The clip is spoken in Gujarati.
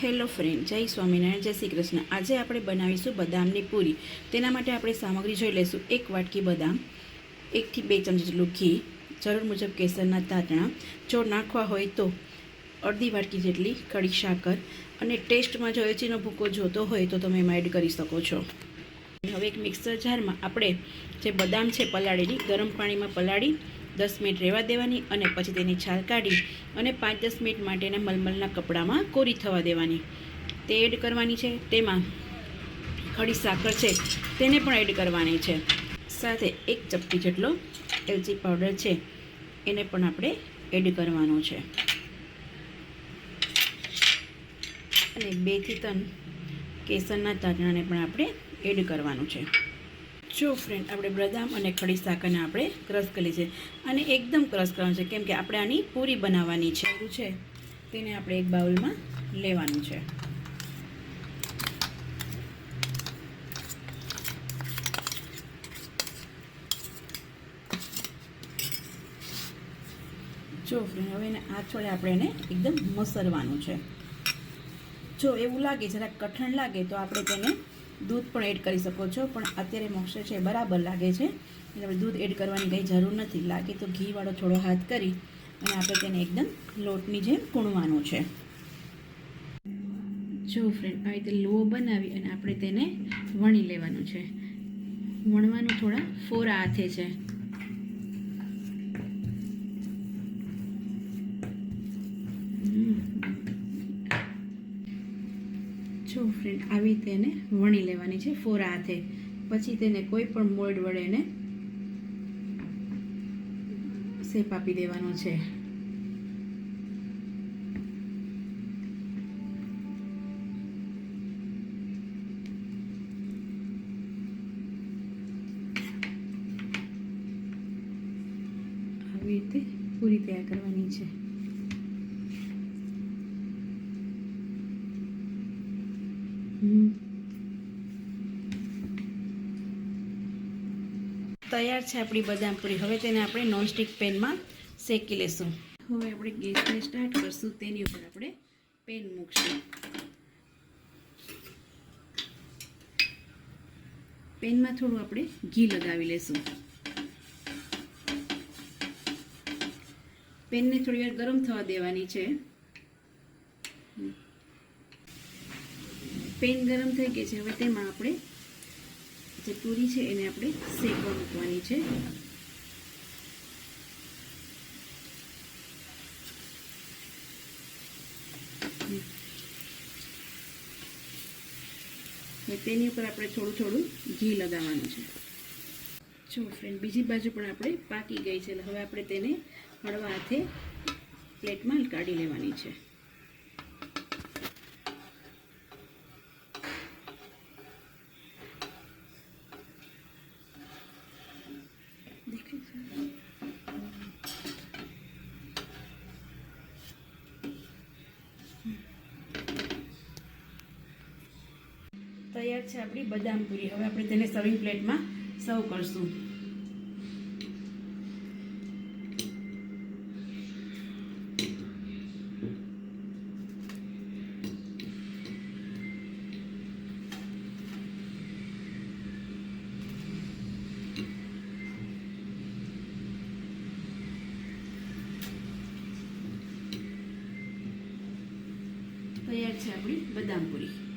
હેલો ફ્રેન્ડ જય સ્વામિનારાયણ, જય શ્રી કૃષ્ણ. આજે આપણે બનાવીશું બદામની પૂરી. તેના માટે આપણે સામગ્રી જોઈ લઈશું. એક વાટકી બદામ, એકથી બે ચમચી જેટલું ઘી, જરૂર મુજબ કેસરના તાતણા જો નાખવા હોય તો અડધી વાટકી જેટલી કડી સાકર અને ટેસ્ટમાં જો એચીનો ભૂકો જોતો હોય તો તમે એમાં એડ કરી શકો છો. હવે એક મિક્સર જારમાં આપણે જે બદામ છે પલાળેલી, ગરમ પાણીમાં પલાળી દસ મિનિટ રહેવા દેવાની અને પછી તેની છાલ કાઢી અને પાંચ દસ મિનિટ માટેના મલમલના કપડામાં કોરી થવા દેવાની. તે એડ કરવાની છે. તેમાં ખડી સાકર છે. તેને પણ એડ કરવાની છે. સાથે એક ચપટી જેટલો એલચી પાવડર છે. એને પણ આપણે એડ કરવાનો છે. અને બેથી ત્રણ કેસરના તાજણાને પણ આપણે એડ કરવાનું છે. જો ફ્રેન્ડ આપણે બદામ અને ખડી સાકરને આપણે ક્રશ કરી છે અને એકદમ ક્રશ કરવાનું છે. કેમ કે આપણે આની પૂરી બનાવવાની છે. એવું છે. તેને આપણે એક બાઉલમાં લેવાનું છે. જો ફ્રેન્ડ હવે એને આ છોડે આપણે એને એકદમ મસરવાનું છે. જો એવું લાગે, જરાક કઠણ લાગે, તો આપણે તેને દૂધ પણ એડ કરી શકો છો, પણ અત્યારે મોક્ષર છે બરાબર લાગે છે. એટલે દૂધ એડ કરવાની કંઈ જરૂર નથી, લાગે તો ઘીવાળો થોડો હાથ કરી અને આપણે તેને એકદમ લોટની જેમ કૂણવાનું છે. જો ફ્રેન્ડ આવી રીતે લો બનાવી અને આપણે તેને વણી લેવાનું છે. વણવાનું થોડા ફોરા હાથે છે. જો ફ્રેન્ડ આવી તેને વણી લેવાની છે? ફોરા હાથે. પછી તેને કોઈ પણ મોલ્ડ વડે એને શેપ આપી દેવાનો છે. આવી રીતે પૂરી તૈયાર કરવાની છે. તૈયાર છે આપણી બદામ પૂરી. હવે તેને આપણે નોનસ્ટિક પેનમાં શેકી લેશું. હવે આપણે ગેસને સ્ટાર્ટ કરશું. તેની ઉપર આપણે પેન મૂકશું. પેનમાં થોડું આપણે ઘી લગાવી લેશું. પેનને થોડી વાર ગરમ થવા દેવાની છે. પેન ગરમ થઈ ગઈ છે. હવે તેમાં આપણે જે પૂરી છે એને આપણે શેકવા મૂકવાની છે. તેની ઉપર આપણે થોડું થોડું ઘી લગાવવાનું છે. જો ફ્રેન્ડ બીજી બાજુ પણ આપણે પાકી ગઈ છે. હવે આપણે તેને હળવા હાથે પ્લેટમાં કાઢી લેવાની છે. તૈયાર છે આપણી બદામ પૂરી. હવે આપણે તેને સર્વિંગ પ્લેટમાં સર્વ કરશું. તૈયાર છે આપણી બદામ પૂરી.